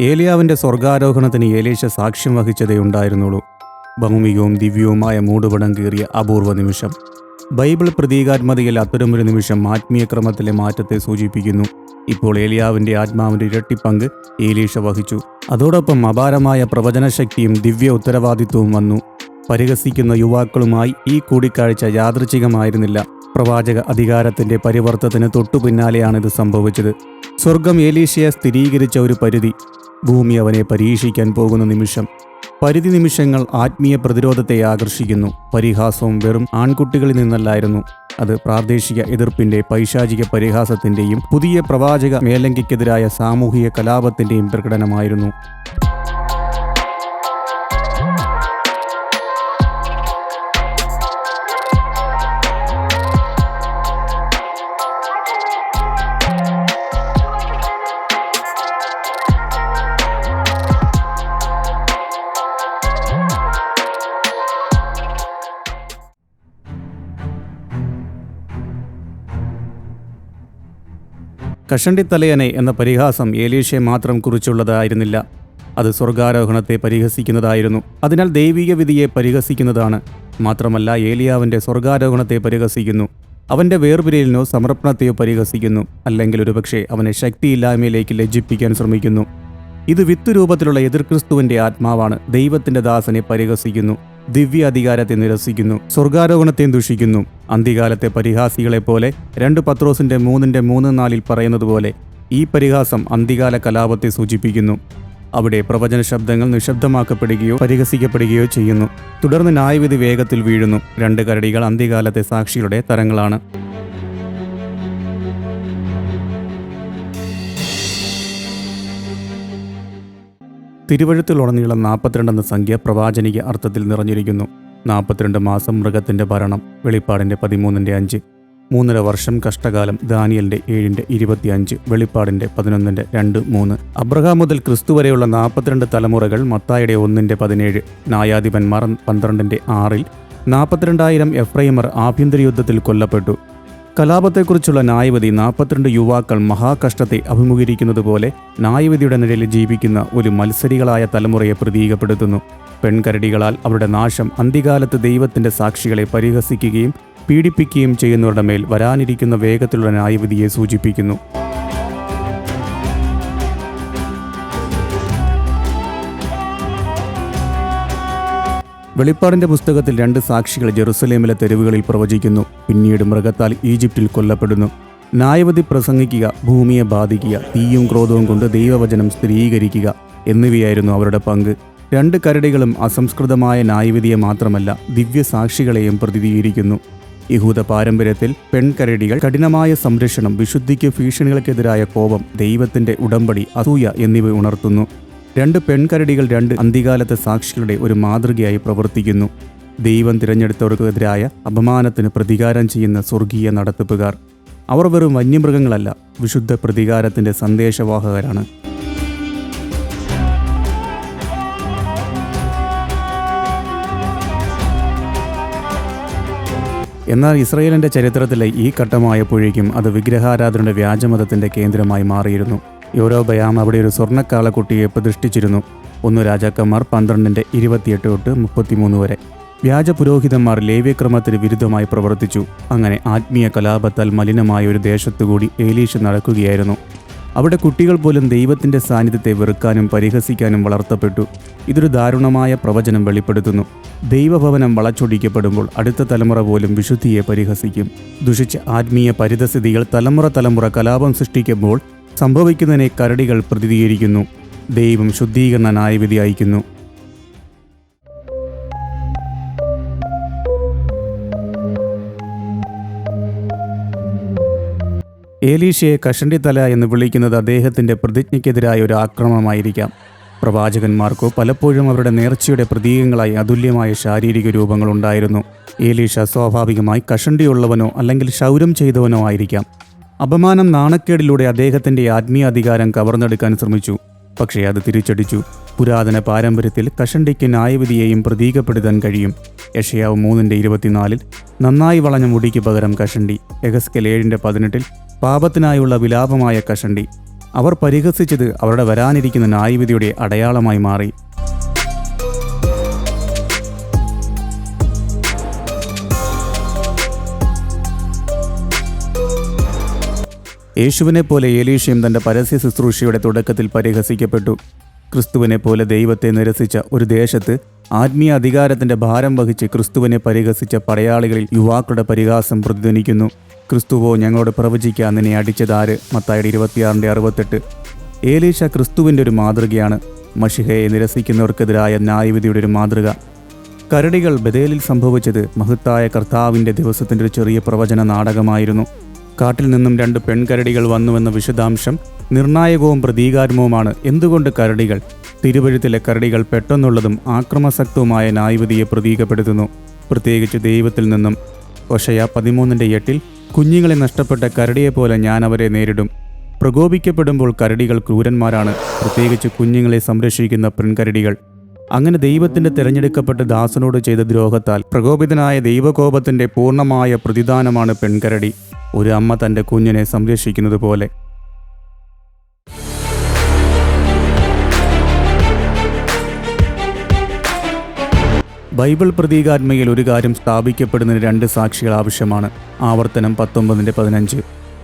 ഏലിയാവിന്റെ സ്വർഗാരോഹണത്തിന് ഏലീശ സാക്ഷ്യം വഹിച്ചതേ ഉണ്ടായിരുന്നുള്ളൂ. ഭൗമികവും ദിവ്യവുമായ മൂടുപടം കീറിയ അപൂർവ നിമിഷം. ബൈബിൾ പ്രതീകാത്മതയിൽ അത്തരമൊരു നിമിഷം ആത്മീയ ക്രമത്തിലെ മാറ്റത്തെ സൂചിപ്പിക്കുന്നു. ഇപ്പോൾ ഏലിയാവിന്റെ ആത്മാവിന്റെ ഇരട്ടി പങ്ക് ഏലീഷ വഹിച്ചു. അതോടൊപ്പം അപാരമായ പ്രവചനശക്തിയും ദിവ്യ ഉത്തരവാദിത്വവും വന്നു. പരിഹസിക്കുന്ന യുവാക്കളുമായി ഈ കൂടിക്കാഴ്ച യാദൃച്ഛികമായിരുന്നില്ല. പ്രവാചക അധികാരത്തിന്റെ പരിവർത്തനത്തിന് തൊട്ടു പിന്നാലെയാണ് ഇത് സംഭവിച്ചത്. സ്വർഗം ഏലീഷയെ സ്ഥിരീകരിച്ച ഒരു പരിധി. ഭൂമി അവനെ പരീക്ഷിക്കാൻ പോകുന്ന നിമിഷം. പരിധി നിമിഷങ്ങൾ ആത്മീയ പ്രതിരോധത്തെ ആകർഷിക്കുന്നു. പരിഹാസവും വെറും ആൺകുട്ടികളിൽ നിന്നല്ലായിരുന്നു. അത് പ്രാദേശിക എതിർപ്പിന്റെ പൈശാചിക പരിഹാസത്തിന്റെയും പുതിയ പ്രവാചക മേലങ്കിക്കെതിരായ സാമൂഹിക കലാപത്തിന്റെയും പ്രകടനമായിരുന്നു. കഷണ്ടിത്തലയനെ എന്ന പരിഹാസം ഏലീഷയെ മാത്രം കുറിച്ചുള്ളതായിരുന്നില്ല. അത് സ്വർഗാരോഹണത്തെ പരിഹസിക്കുന്നതായിരുന്നു. അതിനാൽ ദൈവിക വിധിയെ പരിഹസിക്കുന്നതാണ്. മാത്രമല്ല ഏലിയാവിന്റെ സ്വർഗാരോഹണത്തെ പരിഹസിക്കുന്നു. അവന്റെ വേർപിരിയലിനോ സമർപ്പണത്തെയോ പരിഹസിക്കുന്നു. അല്ലെങ്കിൽ ഒരുപക്ഷെ അവനെ ശക്തിയില്ലായ്മയിലേക്ക് ലജ്ജിപ്പിക്കാൻ ശ്രമിക്കുന്നു. ഇത് വിത്തുരൂപത്തിലുള്ള എതിർക്രിസ്തുവിന്റെ ആത്മാവാണ്. ദൈവത്തിന്റെ ദാസനെ പരിഹസിക്കുന്നു. ദിവ്യ അധികാരത്തെ നിരസിക്കുന്നു സ്വർഗാരോഹണത്തെ ദുഷിക്കുന്നു. അന്ത്യകാലത്തെ പരിഹാസികളെ പോലെ രണ്ട് പത്രോസിന്റെ മൂന്നിന്റെ മൂന്ന് നാലിൽ പറയുന്നത് പോലെ ഈ പരിഹാസം അന്ത്യകാല കലാപത്തെ സൂചിപ്പിക്കുന്നു. അവിടെ പ്രവചന ശബ്ദങ്ങൾ നിശബ്ദമാക്കപ്പെടുകയോ പരിഹസിക്കപ്പെടുകയോ ചെയ്യുന്നു. തുടർന്ന് ന്യായവിധി വേഗത്തിൽ വീഴുന്നു. രണ്ട് കരടികൾ അന്ത്യകാലത്തെ സാക്ഷികളുടെ തരങ്ങളാണ്. തിരുവഴുത്തിലുടനീളം നാൽപ്പത്തിരണ്ട് എന്ന സംഖ്യ പ്രവാചനിക അർത്ഥത്തിൽ നിറഞ്ഞിരിക്കുന്നു. നാൽപ്പത്തിരണ്ട് മാസം മൃഗത്തിന്റെ ഭരണം വെളിപ്പാടിന്റെ പതിമൂന്നിന്റെ അഞ്ച്. മൂന്നര വർഷം കഷ്ടകാലം ദാനിയലിന്റെ ഏഴിന്റെ ഇരുപത്തിയഞ്ച് വെളിപ്പാടിന്റെ പതിനൊന്നിന്റെ രണ്ട് മൂന്ന്. അബ്രഹാം മുതൽ ക്രിസ്തു വരെയുള്ള നാൽപ്പത്തിരണ്ട് തലമുറകൾ മത്തായുടെ ഒന്നിന്റെ പതിനേഴ് നായാധിപന്മാർ പന്ത്രണ്ടിന്റെ ആറിൽ നാൽപ്പത്തിരണ്ടായിരം എഫ്രൈമർ ആഭ്യന്തര യുദ്ധത്തിൽ കൊല്ലപ്പെട്ടു. കലാപത്തെക്കുറിച്ചുള്ള ന്യായവതി നാൽപ്പത്തിരണ്ട് യുവാക്കൾ മഹാകഷ്ടത്തെ അഭിമുഖീകരിക്കുന്നത് പോലെ ന്യായവതിയുടെ നിഴലിൽ ജീവിക്കുന്ന ഒരു മത്സരികളായ തലമുറയെ പ്രതീകപ്പെടുത്തുന്നു. പെൺകരടികളാൽ അവരുടെ നാശം അന്ത്യകാലത്ത് ദൈവത്തിന്റെ സാക്ഷികളെ പരിഹസിക്കുകയും പീഡിപ്പിക്കുകയും ചെയ്യുന്നവരുടെ മേൽ വരാനിരിക്കുന്ന വേഗത്തിലുള്ള ന്യായവിധിയെ സൂചിപ്പിക്കുന്നു. വെളിപ്പാടിന്റെ പുസ്തകത്തിൽ രണ്ട് സാക്ഷികൾ ജെറുസലേമിലെ തെരുവുകളിൽ പ്രവചിക്കുന്നു. പിന്നീട് മൃഗത്താൽ ഈജിപ്തിൽ കൊല്ലപ്പെടുന്നു. ന്യായവതി പ്രസംഗിക്കുക ഭൂമിയെ ബാധിക്കുക തീയും ക്രോധവും കൊണ്ട് ദൈവവചനം സ്ഥിരീകരിക്കുക എന്നിവയായിരുന്നു അവരുടെ പങ്ക്. രണ്ട് കരടികളും അസംസ്കൃതമായ ന്യായവിധിയെ മാത്രമല്ല ദിവ്യസാക്ഷികളെയും പ്രതിനിധീകരിക്കുന്നു. യഹൂദ പാരമ്പര്യത്തിൽ പെൺകരടികൾ കഠിനമായ സംരക്ഷണം വിശുദ്ധിക്ക് ഭീഷണികൾക്കെതിരായ കോപം ദൈവത്തിന്റെ ഉടമ്പടി അസൂയ എന്നിവ ഉണർത്തുന്നു. രണ്ട് പെൺകരടികൾ രണ്ട് അന്തികാലത്തെ സാക്ഷികളുടെ ഒരു മാതൃകയായി പ്രവർത്തിക്കുന്നു. ദൈവം തിരഞ്ഞെടുത്തവർക്കെതിരായ അപമാനത്തിന് പ്രതികാരം ചെയ്യുന്ന സ്വർഗീയ നടത്തിപ്പുകാർ. അവർ വെറും വന്യമൃഗങ്ങളല്ല വിശുദ്ധ പ്രതികാരത്തിന്റെ സന്ദേശവാഹകരാണ്. എന്നാൽ ഇസ്രയേലിന്റെ ചരിത്രത്തിലെ ഈ ഘട്ടമായപ്പോഴേക്കും അത് വിഗ്രഹാരാധനയുടെ വ്യാജമതത്തിന്റെ കേന്ദ്രമായി മാറിയിരുന്നു. യോരോബയാം അവിടെ ഒരു സ്വർണക്കാളക്കുട്ടിയെ പ്രതിഷ്ഠിച്ചിരുന്നു. ഒന്ന് രാജാക്കന്മാർ പന്ത്രണ്ടിന്റെ ഇരുപത്തിയെട്ട് തൊട്ട് മുപ്പത്തിമൂന്ന് വരെ. വ്യാജ പുരോഹിതന്മാർ ലേവ്യക്രമത്തിന് വിരുദ്ധമായി പ്രവർത്തിച്ചു. അങ്ങനെ ആത്മീയ കലാപത്താൽ മലിനമായ ഒരു ദേശത്തുകൂടി ഏലീഷ് നടക്കുകയായിരുന്നു. അവിടെ കുട്ടികൾ പോലും ദൈവത്തിന്റെ സാന്നിധ്യത്തെ വെറുക്കാനും പരിഹസിക്കാനും വളർത്തപ്പെട്ടു. ഇതൊരു ദാരുണമായ പ്രവചനം വെളിപ്പെടുത്തുന്നു. ദൈവഭവനം വളച്ചൊടിക്കപ്പെടുമ്പോൾ അടുത്ത തലമുറ പോലും വിശുദ്ധിയെ പരിഹസിക്കും. ദുഷിച്ച ആത്മീയ പരിതസ്ഥിതികൾ തലമുറ തലമുറ കലാപം സൃഷ്ടിക്കുമ്പോൾ സംഭവിക്കുന്നതിനെ കരടികൾ പ്രതിനിധീകരിക്കുന്നു ദൈവം ശുദ്ധീകരണ ന്യായവിധി അയക്കുന്നു. ഏലീഷയെ കഷണ്ടിത്തല എന്ന് വിളിക്കുന്നത് അദ്ദേഹത്തിന്റെ പ്രതിജ്ഞയ്ക്കെതിരായ ഒരു ആക്രമണമായിരിക്കാം. പ്രവാചകന്മാർക്കോ പലപ്പോഴും അവരുടെ നേർച്ചയുടെ പ്രതീകങ്ങളായി അതുല്യമായ ശാരീരിക രൂപങ്ങളുണ്ടായിരുന്നു. ഏലീഷ സ്വാഭാവികമായി കഷണ്ടിയുള്ളവനോ അല്ലെങ്കിൽ ക്ഷൗരം ചെയ്തവനോ ആയിരിക്കാം. അപമാനം നാണക്കേടിലൂടെ അദ്ദേഹത്തിന്റെ ആത്മീയ അധികാരം കവർന്നെടുക്കാൻ ശ്രമിച്ചു. പക്ഷേ അത് തിരിച്ചടിച്ചു. പുരാതന പാരമ്പര്യത്തിൽ കഷണ്ടിക്ക് ന്യായവിധിയെയും പ്രതീകപ്പെടുത്താൻ കഴിയും. യഷയാവ് മൂന്നിന്റെ ഇരുപത്തിനാലിൽ നന്നായി വളഞ്ഞ മുടിക്ക് പകരം കഷണ്ടി എഗസ്കൽ ഏഴിന്റെ പതിനെട്ടിൽ പാപത്തിനായുള്ള വിലാപമായ കഷണ്ടി. അവർ പരിഹസിച്ചത് അവരുടെ വരാനിരിക്കുന്ന ന്യായവിധിയുടെ അടയാളമായി മാറി. യേശുവിനെ പോലെ ഏലീഷയും തന്റെ പരസ്യ ശുശ്രൂഷയുടെ തുടക്കത്തിൽ പരിഹസിക്കപ്പെട്ടു. ക്രിസ്തുവിനെ പോലെ ദൈവത്തെ നിരസിച്ച ഒരു ദേശത്ത് ആത്മീയ അധികാരത്തിന്റെ ഭാരം വഹിച്ച് ക്രിസ്തുവിനെ പരിഹസിച്ച പടയാളികളിൽ യുവാക്കളുടെ പരിഹാസം പ്രതിധ്വനിക്കുന്നു. ക്രിസ്തുവോ ഞങ്ങളോട് പ്രവചിക്കാൻ നിന്നെ അടിച്ചതാര്? മത്തായുടെ ഇരുപത്തിയാറിന്റെ അറുപത്തെട്ട്. ഏലീഷ ക്രിസ്തുവിന്റെ ഒരു മാതൃകയാണ്. മഷിഹയെ നിരസിക്കുന്നവർക്കെതിരായ ന്യായവിധിയുടെ ഒരു മാതൃക. കരടികൾ ബദേലിൽ സംഭവിച്ചത് മഹത്തായ കർത്താവിന്റെ ദിവസത്തിന്റെ ഒരു ചെറിയ പ്രവചന നാടകമായിരുന്നു. കാട്ടിൽ നിന്നും രണ്ട് പെൺകരടികൾ വന്നുവെന്ന വിശദാംശം നിർണായകവും പ്രതീകാരമവുമാണ് എന്തുകൊണ്ട് കരടികൾ? തിരുവഴുത്തിലെ കരടികൾ പെട്ടെന്നുള്ളതും ആക്രമസക്തവുമായ നായ്വതിയെ പ്രതീകപ്പെടുത്തുന്നു. പ്രത്യേകിച്ച് ദൈവത്തിൽ നിന്നും. ഒഷയ പതിമൂന്നിന്റെ എട്ടിൽ കുഞ്ഞുങ്ങളെ നഷ്ടപ്പെട്ട കരടിയെപ്പോലെ ഞാൻ അവരെ നേരിടും. പ്രകോപിക്കപ്പെടുമ്പോൾ കരടികൾ ക്രൂരന്മാരാണ്. പ്രത്യേകിച്ച് കുഞ്ഞുങ്ങളെ സംരക്ഷിക്കുന്ന പെൺകരടികൾ. അങ്ങനെ ദൈവത്തിന്റെ തിരഞ്ഞെടുക്കപ്പെട്ട ദാസനോട് ചെയ്ത ദ്രോഹത്താൽ പ്രകോപിതനായ ദൈവകോപത്തിന്റെ പൂർണമായ പ്രതിദാനമാണ് പെൺകരടി. ഒരു അമ്മ തന്റെ കുഞ്ഞിനെ സംരക്ഷിക്കുന്നത് പോലെ. ബൈബിൾ പ്രതീകാത്മയിൽ ഒരു കാര്യം സ്ഥാപിക്കപ്പെടുന്നതിന് രണ്ട് സാക്ഷികൾ ആവശ്യമാണ്. ആവർത്തനം പത്തൊമ്പതിന്റെ പതിനഞ്ച്.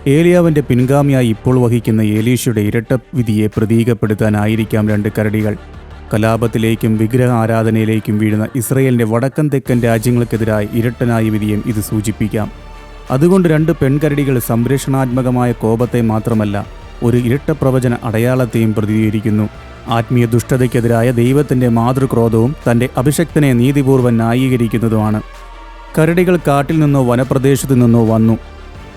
ഏലിയാവിന്റെ പിൻഗാമിയായി ഇപ്പോൾ വഹിക്കുന്ന ഏലീഷയുടെ ഇരട്ട വിധിയെ പ്രതീകപ്പെടുത്താനായിരിക്കാം രണ്ട് കരടികൾ. കലാപത്തിലേക്കും വിഗ്രഹ ആരാധനയിലേക്കും വീഴുന്ന ഇസ്രയേലിന്റെ വടക്കൻ തെക്കൻ രാജ്യങ്ങൾക്കെതിരായ ഇരട്ടനായ വിധിയും ഇത് സൂചിപ്പിക്കാം. അതുകൊണ്ട് രണ്ട് പെൺകരടികൾ സംരക്ഷണാത്മകമായ കോപത്തെ മാത്രമല്ല ഒരു ഇരട്ട പ്രവചന അടയാളത്തെയും പ്രതികരിക്കുന്നു ആത്മീയ ദുഷ്ടതയ്ക്കെതിരായ ദൈവത്തിന്റെ മാതൃക്രോധവും തന്റെ അഭിഷക്തനെ നീതിപൂർവം ന്യായീകരിക്കുന്നതുമാണ്. കരടികൾ കാട്ടിൽ നിന്നോ വനപ്രദേശത്തു നിന്നോ വന്നു.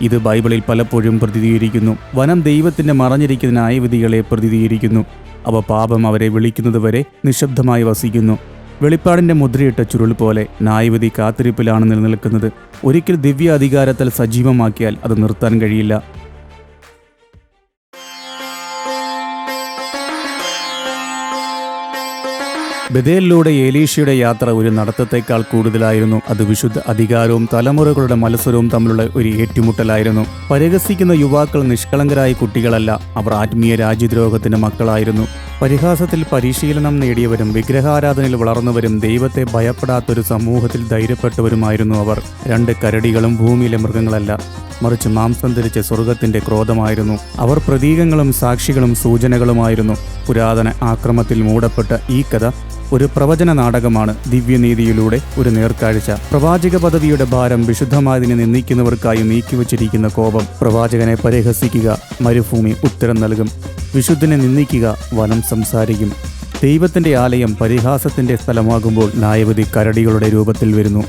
ഇത് ബൈബിളിൽ പലപ്പോഴും പ്രതിനിധീകരിക്കുന്നു. വനം ദൈവത്തിന്റെ മറഞ്ഞിരിക്കുന്ന ന്യായവിധികളെ പ്രതിനിധീകരിക്കുന്നു. അവ പാപം അവരെ വിളിക്കുന്നതുവരെ നിശബ്ദമായി വസിക്കുന്നു. വെളിപ്പാടിന്റെ മുദ്രയിട്ട ചുരുൾ പോലെ ന്യായവിധി കാത്തിരിപ്പിലാണ് നിലനിൽക്കുന്നത്. ഒരിക്കൽ ദിവ്യ അധികാരത്തിൽ സജീവമാക്കിയാൽ അത് നിർത്താൻ കഴിയില്ല. ബദേലിലൂടെ ഏലീഷയുടെ യാത്ര ഒരു നടത്തത്തേക്കാൾ കൂടുതലായിരുന്നു. അത് വിശുദ്ധ അധികാരവും തലമുറകളുടെ മത്സരവും തമ്മിലുള്ള ഒരു ഏറ്റുമുട്ടലായിരുന്നു. പരിഹസിക്കുന്ന യുവാക്കൾ നിഷ്കളങ്കരായ കുട്ടികളല്ല അവർ ആത്മീയ രാജ്യദ്രോഹത്തിന്റെ മക്കളായിരുന്നു. പരിഹാസത്തിൽ പരിശീലനം നേടിയവരും വിഗ്രഹാരാധനയിൽ വളർന്നവരും ദൈവത്തെ ഭയപ്പെടാത്തൊരു സമൂഹത്തിൽ ധൈര്യപ്പെട്ടവരുമായിരുന്നു അവർ. രണ്ട് കരടികളും ഭൂമിയിലെ മൃഗങ്ങളല്ല മറിച്ച് മാംസം ധരിച്ച സ്വർഗത്തിന്റെ ക്രോധമായിരുന്നു. അവർ പ്രതീകങ്ങളും സാക്ഷികളും സൂചനകളുമായിരുന്നു. പുരാതന ആക്രമത്തിൽ മൂടപ്പെട്ട ഈ കഥ ഒരു പ്രവചന നാടകമാണ് ദിവ്യനീതിയിലൂടെ ഒരു നേർക്കാഴ്ച. പ്രവാചക പദവിയുടെ ഭാരം വിശുദ്ധമായതിനെ നിന്ദിക്കുന്നവർക്കായി നീക്കിവച്ചിരിക്കുന്ന കോപം പ്രവാചകനെ പരിഹസിക്കുക മരുഭൂമി ഉത്തരം നൽകും. വിശുദ്ധനെ നിന്ദിക്കുക വനം സംസാരിക്കും. ദൈവത്തിന്റെ ആലയം പരിഹാസത്തിന്റെ സ്ഥലമാകുമ്പോൾ ന്യായവതി കരടികളുടെ രൂപത്തിൽ വരുന്നു.